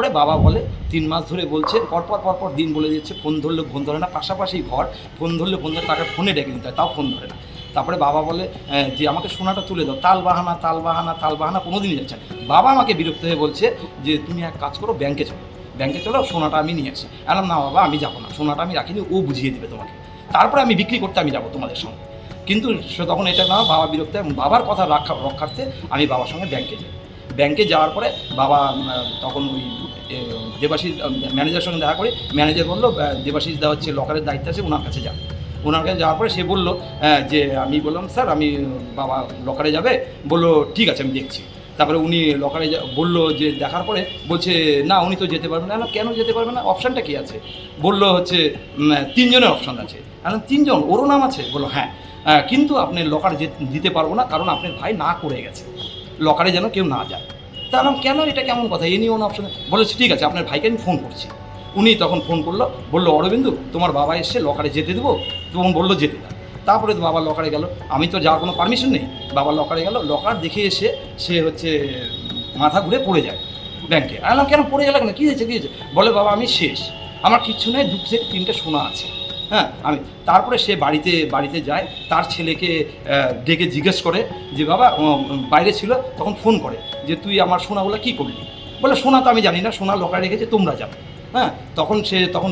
তারপরে বাবা বলে, তিন মাস ধরে বলছে, পরপর পরপর দিন বলে দিচ্ছে, ফোন ধরলে ফোন ধরে না, পাশাপাশি ঘর, ফোন ধরলে ফোন ধরে, তাকে ফোনে ডেকে নিতে হয়, তাও ফোন ধরে না। তারপরে বাবা বলে যে আমাকে সোনাটা তুলে দাও, তাল বাহানা তাল বাহানা তাল বাহানা, কোনোদিনই যাচ্ছে না। বাবা আমাকে বিরক্ত হয়ে বলছে যে, তুমি এক কাজ করো, ব্যাংকে চলো। ব্যাংকে চলো, সোনাটা আমি নিয়ে আসি। আলাম না বাবা, আমি যাব না, সোনাটা আমি রাখিনি, ও বুঝিয়ে দেবে তোমাকে। তারপরে আমি বিক্রি করতে আমি যাব তোমাদের সঙ্গে। কিন্তু সে তখন এটা না, বাবা বিরক্ত বাবার কথা রক্ষা, রক্ষার্থে আমি বাবার সঙ্গে ব্যাংকে যাই। ব্যাংকে যাওয়ার পরে বাবা তখন ওই দেবাশিস ম্যানেজারের সঙ্গে দেখা করে ম্যানেজার বলল দেবাশিস দা হচ্ছে লকারের দায়িত্ব আছে ওনার কাছে যান ওনার কাছে যাওয়ার পরে সে বলল যে আমি বললাম স্যার আমি বাবা লকারে যাবে। বলল ঠিক আছে আমি দেখছি। তারপরে উনি লকারে বলল যে দেখার পরে বলছে না উনি তো যেতে পারবেন না। কেন যেতে পারবেন না? অপশানটা কী আছে? বলল হচ্ছে তিনজনের অপশান আছে। বললাম, তিনজন? ওরও নাম আছে? বলল হ্যাঁ। কিন্তু আপনি লকার দিতে পারব না কারণ আপনার ভাই না করে গেছে। লকারে যেন কেউ না যায়। তা আমি কেন? এটা কেমন কথা? এ নিয়ে অপশন বলেছে ঠিক আছে, আপনার ভাইকে আমি ফোন করছি। উনি তখন ফোন করল, বলল, অরবিন্দু, তোমার বাবা এসে লকারে যেতে দেবো? তখন বলল, যেতে দাও। তারপরে বাবা লকারে গেল। আমি তো যাওয়ার কোনো পারমিশন নেই। বাবা লকারে গেল, লকার দেখে এসে সে হচ্ছে মাথা ঘুরে পড়ে যায় ব্যাংকে। আমি কেন? পড়ে গেল কেন? কী হয়েছে? কী হয়েছে? বলে, বাবা, আমি শেষ। আমার কিচ্ছু নেই দু থেকে তিনটে সোনা আছে। হ্যাঁ আমি, তারপরে সে বাড়িতে বাড়িতে যায়, তার ছেলেকে ডেকে জিজ্ঞেস করে যে, বাবা বাইরে ছিল? তখন ফোন করে যে, তুই আমার সোনাগুলো কী করলি? বলে, সোনা তো আমি জানি না, সোনা লোকায় রেখেছে, তোমরা যাবে হ্যাঁ তখন সে, তখন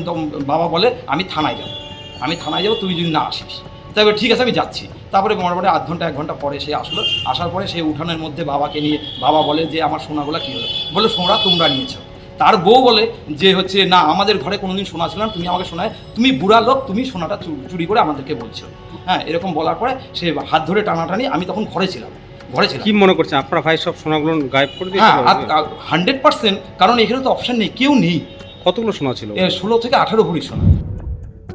বাবা বলে, আমি থানায় যাব, আমি থানায় যাব, তুই যদি না আসিস। তবে ঠিক আছে, আমি যাচ্ছি। তারপরে মোটামুটি আধ ঘণ্টা, এক ঘণ্টা পরে সে আসলো। আসার পরে সে উঠানের মধ্যে বাবাকে নিয়ে, বাবা বলে যে, আমার সোনাগুলো কী হলো? বলে, সোনা তোমরা নিয়েছো। তার বউ বলে যে হচ্ছে না আমাদের ঘরে কোনোদিন সোনা ছিল না তুমি আমাকে শোনায় তুমি বুড়া লোক তুমি সোনাটা চুরি করে আমাদেরকে বলছো। হ্যাঁ এরকম বলার পরে সে হাত ধরে টানাটানি আমি তখন ঘরে ছিলাম ঘরে ছিলাম। কি মনে করছে আপনার ভাই সব সোনাগুলো গায়েব করে হ্যাঁ হান্ড্রেড পার্সেন্ট কারণ এখানে তো অপশন নেই কেউ নেই। কতগুলো সোনা ছিল? ষোলো থেকে আঠারো ভরি সোনা।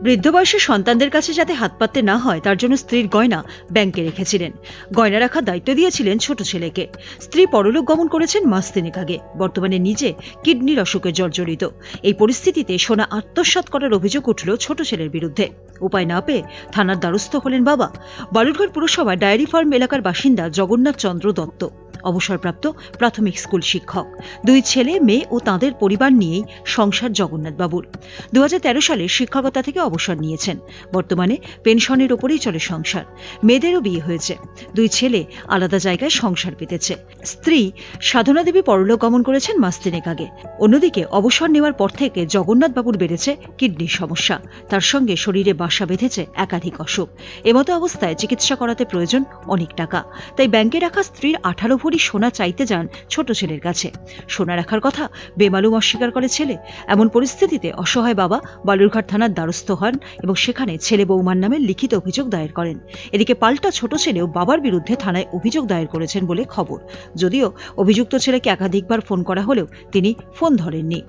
বৃদ্ধ বয়সে সন্তানদের কাছে যাতে হাত পাততে না হয়, তার জন্য স্ত্রীর গয়না ব্যাংকে রেখেছিলেন। গয়না রাখার দায়িত্ব দিয়েছিলেন ছোট ছেলেকে। স্ত্রী পরলোক গমন করেছেন মাস তিনেক আগে। বর্তমানে নিজে কিডনির অসুখে জর্জরিত। এই পরিস্থিতিতে সোনা আত্মসাৎ করার অভিযোগ উঠল ছোট ছেলের বিরুদ্ধে। উপায় না পেয়ে থানার দ্বারস্থ হলেন বাবা। বালুরঘাট পুরসভা ডায়েরি ফার্ম এলাকার বাসিন্দা জগন্নাথ চন্দ্র দত্ত। অবসরপ্রাপ্ত প্রাথমিক স্কুল শিক্ষক। দুই ছেলে, মেয়ে ও তাঁদের পরিবার নিয়েই সংসার জগন্নাথ বাবুর দু সালে শিক্ষকতা থেকে অবসর নিয়েছেন। বর্তমানে পেনশনের ওপরেই চলে সংসার। মেয়েদেরও বিয়ে হয়েছে। দুই ছেলে আলাদা জায়গায় সংসার পেতেছে। স্ত্রী সাধনা দেবী পরলোক গমন করেছেন মাস তিনেক আগে। অন্যদিকে অবসর নেওয়ার পর থেকে জগন্নাথ বাবুর বেড়েছে কিডনির সমস্যা। তার সঙ্গে শরীরে বাসা বেঁধেছে একাধিক অসুখ। এমতো অবস্থায় চিকিৎসা করাতে প্রয়োজন অনেক টাকা। তাই ব্যাংকে রাখা স্ত্রীর আঠারো ভরি সোনা চাইতে যান ছোট ছেলের কাছে। সোনা রাখার কথা বেমালুম অস্বীকার করে ছেলে। এমন পরিস্থিতিতে অসহায় বাবা বালুরঘাট থানার দ্বারস্থ হন এবং সেখানে ছেলে বৌমার নামে লিখিত অভিযোগ দায়ের করেন। এদিকে পাল্টা ছোট ছেলেও বাবার বিরুদ্ধে থানায় অভিযোগ দায়ের করেছেন বলে খবর। যদিও অভিযুক্ত ছেলেকে একাধিকবার ফোন করা হলেও তিনি ফোন ধরেননি।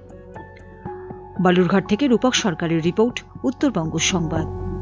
বালুরঘাট থেকে রূপক সরকারের রিপোর্ট, উত্তরবঙ্গ সংবাদ।